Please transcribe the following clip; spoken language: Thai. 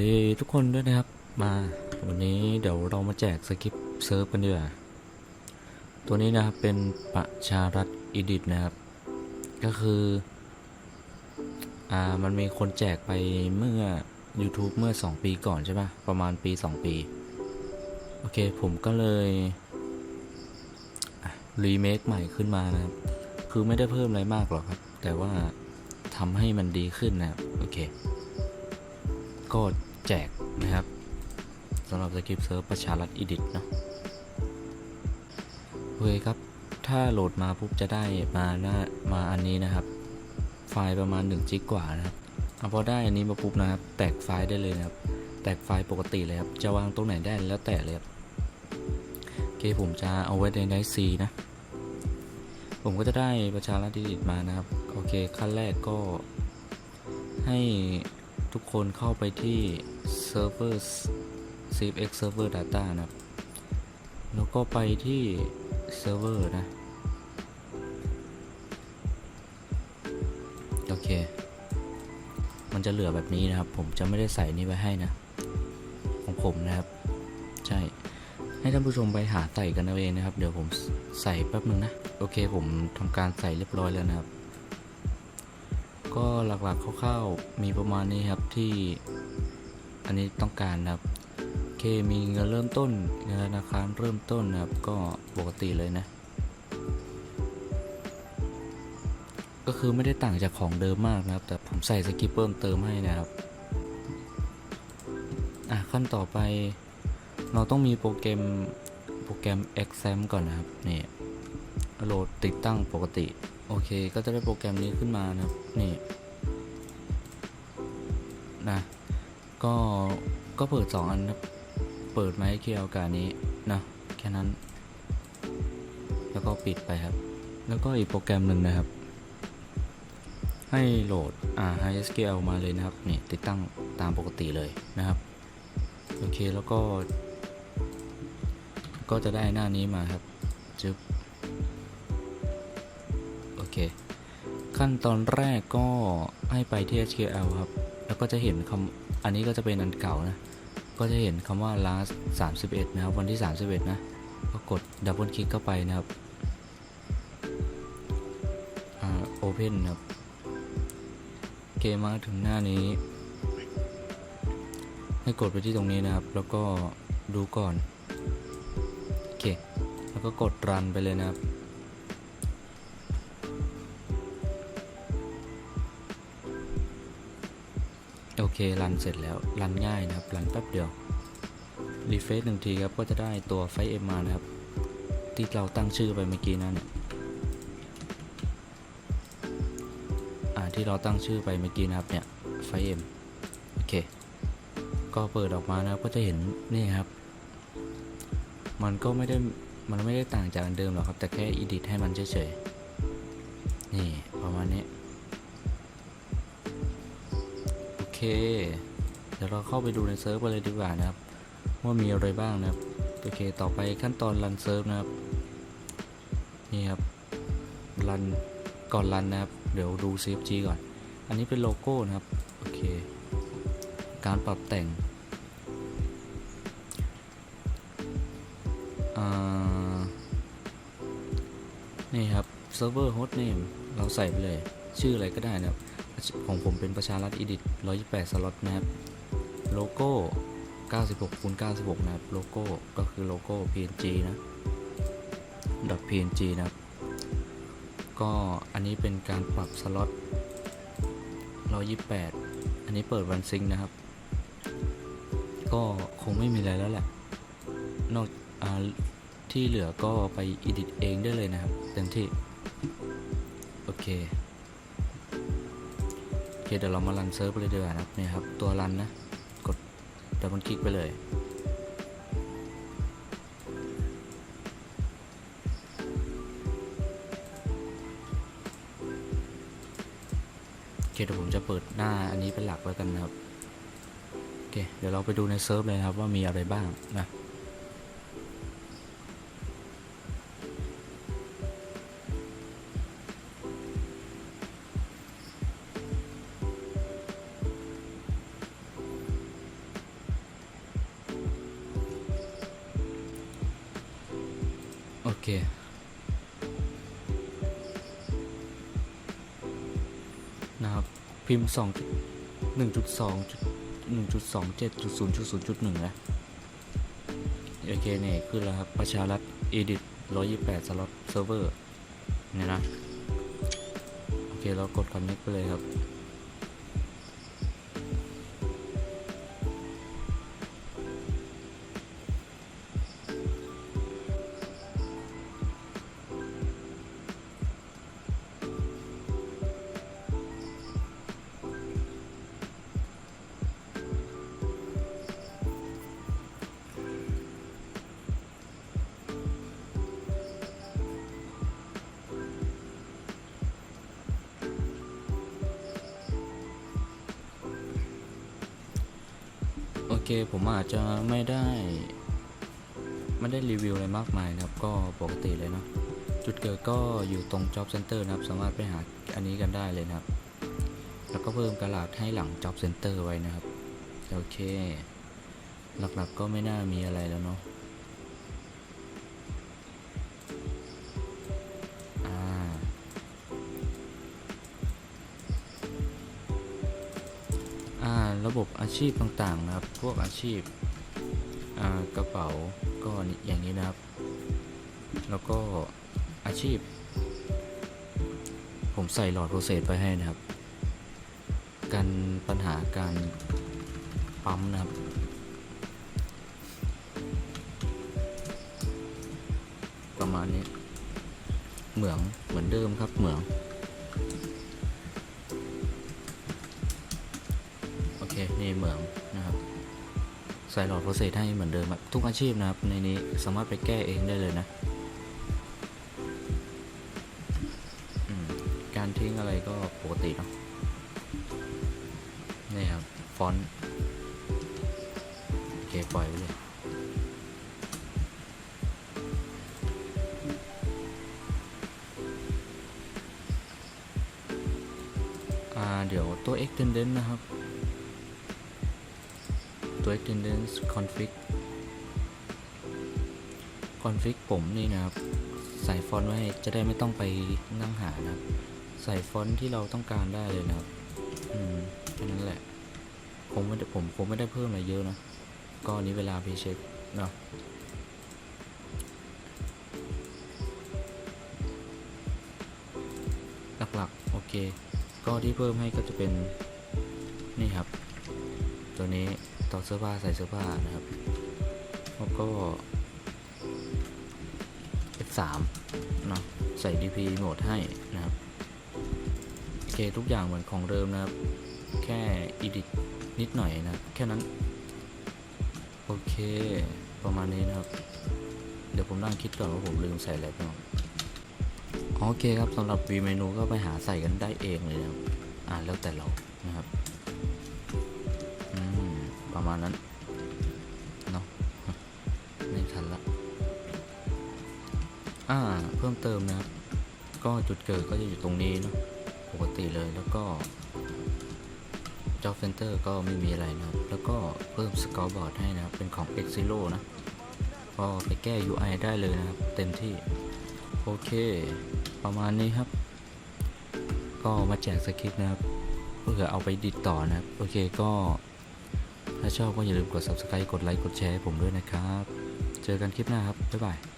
ดีทุกคนด้วยนะครับ มาวันนี้เดี๋ยวเรามาแจกสคริปเซิร์ฟกันดีกว่าตัวนี้นะครับเป็นประชารัฐอีดิทนะครับ ก็คืออ่ามันมีคนแจกไปเมื่อ YouTube เมื่อ 2 ปีก่อนใช่ปะประมาณปี 2 ปี โอเคผมก็เลยรีเมคใหม่ขึ้นมานะครับ คือไม่ได้เพิ่มอะไรมากหรอกครับ แต่ว่าทำให้มันดีขึ้นนะครับ โอเค ก็แจกนะครับสำหรับสคริปต์เซิร์ฟประชารัฐอีดิทเนาะโอเคครับ ถ้าโหลดมาปุ๊บจะได้มาหน้ามาอันนี้นะครับ ไฟล์ประมาณ1จิกกว่านะครับเอาพอได้อันนี้มาปุ๊บนะครับ แตกไฟล์ได้เลยนะครับ แตกไฟล์ปกติเลยครับ จะวางตรงไหนได้แล้วแต่เลยครับโอเคผมจะเอาไว้ในไดซีนะ ผมก็จะได้ประชารัฐอีดิทมานะครับ โอเคขั้นแรกก็ให้ ทุกคนเข้าไปที่ server cfx server data นะครับแล้วก็ไปที่ server นะ โอเค มันจะเหลือแบบนี้นะครับ ผมจะไม่ได้ใส่นี้ไว้ให้นะ ของผมนะครับ ใช่ ให้ท่านผู้ชมไปหาใส่กันเอาเองนะครับ เดี๋ยวผมใส่แป๊บนึงนะ โอเค ผมทำการใส่เรียบร้อยแล้วนะครับ ก็หลักๆคร่าวๆมีประมาณนี้ครับที่อันนี้ต้องการนะครับเคมีเงินเริ่มต้นเงินธนาคารเริ่มต้นนะครับ ก็ปกติเลยนะ ก็คือไม่ได้ต่างจากของเดิมมากนะครับ แต่ผมใส่สกิปเพิ่มเติมให้นะครับอะขั้นต่อไปเราต้องมีโปรแกรมโปรแกรม exam ก่อนนะครับนี่โหลดติดตั้งปกติ โอเคก็จะได้โปรแกรมนี้ขึ้นมานะครับนี่นะก็ก็เปิด 2 อันนะเปิดไม้เคียวกับอันนี้นะแค่นั้น แล้วก็ปิดไปครับ แล้วก็อีกโปรแกรมหนึ่งนะครับ ให้โหลดอ่า HSQL มาเลยนะครับนี่ติดตั้งตามปกติเลยนะครับ โอเคแล้วก็ ก็จะได้หน้านี้มาครับจึ๊บ เค ขั้นตอนแรกก็ให้ไปที่ SQL ครับ แล้วก็จะเห็นคำอันนี้ก็จะเป็นอันเก่านะ ก็จะเห็นคำว่า last 31 นะครับ วันที่ 31 นะ ก็กดดับเบิลคลิกเข้าไปนะครับ อ่า open ครับโอเคมาถึงหน้านี้ ให้กดไปที่ตรงนี้นะครับ แล้วก็ดูก่อน โอเค แล้วก็กด run ไปเลยนะครับ โอเครันเสร็จแล้วรันง่ายนะครับรันแป๊บเดียวรีเฟซหนึ่งทีครับก็จะได้ตัวไฟเอ็มมานะครับ ที่เราตั้งชื่อไปเมื่อกี้นั่นเนี่ยที่เราตั้งชื่อไปเมื่อกี้นะครับเนี่ยไฟเอ็มโอเคก็เปิดออกมานะครับก็จะเห็นนี่ครับ มันก็ไม่ได้มันไม่ได้ต่างจากเดิมหรอกครับแต่แค่อีดิทให้มันเฉยๆนี่ประมาณนี้ เคเดี๋ยวเราเข้าไปดูในเซิร์ฟกันเลยดีกว่านะครับ ว่ามีอะไรบ้างนะครับ โอเค ต่อไปขั้นตอนรันเซิร์ฟนะครับ นี่ครับ รัน ก่อนรันนะครับ เดี๋ยวดู CFG ก่อน อันนี้เป็นโลโก้นะครับ โอเค การปรับแต่งนี่ครับ server host name เราใส่ไปเลย ชื่ออะไรก็ได้นะครับ ของผมเป็นประชารัฐอีดิท128 สล็อตนะครับ โลโก้ 96คูณ96 นะครับ โลโก้ก็คือโลโก้ png นะ .png นะครับ ก็อันนี้เป็นการปรับสล็อต128 อันนี้เปิดวันซิงนะครับ ก็คงไม่มีอะไรแล้วแหละ นอกอที่เหลือก็ไป edit เองได้เลยนะครับ เต็มที่ โอเค เคเดี๋ยวเรามารันเซิร์ฟเลยดีกว่านะนี่ครับ ตัวรันนะ กดดับเบิลคลิกไปเลย โอเคเดี๋ยวผมจะเปิดหน้าอันนี้เป็นหลักแล้วกันนะครับ โอเค เดี๋ยวเราไปดูในเซิร์ฟเลยครับว่ามีอะไรบ้างนะ โอเค นะครับ พิมพ์สองหนึ่งจุดสองหนึ่งจุดสองเจ็ดจุดศูนย์จุดศูนย์จุดหนึ่งนะโอเคเนี่ยขึ้นแล้วครับ ประชารัฐ edit ร้อยยี่แปดสล็อตเซิร์ฟเวอร์เนี่ยนะ โอเค เรากด connect ไปเลยครับ ผมอาจจะไม่ได้ไม่ได้รีวิวอะไรมากมายนะครับก็ปกติเลยเนาะจุดเกิดก็อยู่ตรง Job Center นะครับ สามารถไปหาอันนี้กันได้เลยนะครับ แล้วก็เพิ่มกระดาษให้หลัง Job Center ไว้นะครับ โอเค หลักๆก็ไม่น่ามีอะไรแล้วเนาะ ระบบอาชีพต่างๆนะครับ พวกอาชีพกระเป๋าก็อย่างนี้นะครับ แล้วก็อาชีพ ผมใส่หลอดโปรเซสไปให้นะครับ กันปัญหาการปั๊มนะครับ ประมาณนี้ เหมืองเหมือนเดิมครับเหมือง เค นี่เหมืองนะครับ ใส่หลอดโปรเซสให้เหมือนเดิมทุกอาชีพนะครับ ในนี้สามารถไปแก้เองได้เลยนะ การทิ้งอะไรก็ปกติเนาะ นี่ครับ ฟอนต์โอเค ปล่อยไปเลยเดี๋ยวตัว extendent นะครับ ตัว extend config config ผมนี่นะครับ ใส่ฟอนต์ไว้จะได้ไม่ต้องไปนั่งหานะครับใส่ฟอนต์ที่เราต้องการได้เลยนะครับ อืมแค่นั้นแหละผมไม่ได้ผมผมไม่ได้เพิ่มอะไรเยอะนะ ก็นี้เวลาไปเช็คเนาะหลักๆ โอเค ก็ที่เพิ่มให้ก็จะเป็น นี่ครับ ตัวนี้ ต่อเสื้อผ้าใส่เสื้อผ้านะครับ แล้วก็ F3 เนาะใส่ DP โหมดให้นะครับโอเคทุกอย่างเหมือนของเดิมนะครับ แค่ edit นิดหน่อยนะแค่นั้น โอเค ประมาณนี้นะครับ เดี๋ยวผมนั่งคิดก่อนว่าผมลืมใส่อะไรไปบ้างโอเคครับสำหรับ V เมนูก็ไปหาใส่กันได้เองเลยนะครับอ่าแล้วแต่เรานะครับ ประมาณนั้นเนาะไม่ทันละอ่าเพิ่มเติมนะก็จุดเกิดก็จะอยู่ตรงนี้เนาะปกติเลยแล้วก็ Job Center ก็ไม่มีอะไรนะครับ แล้วก็เพิ่ม Scoreboard ให้นะครับ เป็นของ X Zero นะก็ไปแก้ UI ได้เลยนะครับ เต็มที่ โอเค ประมาณนี้ครับ ก็มาแจกสคริปต์นะครับ เพื่อเอาไปดิดต่อนะครับ โอเคก็ ถ้าชอบก็อย่าลืมกด subscribe กดไลค์กดแชร์ให้ผมด้วยนะครับ เจอกันคลิปหน้าครับ บ๊ายบาย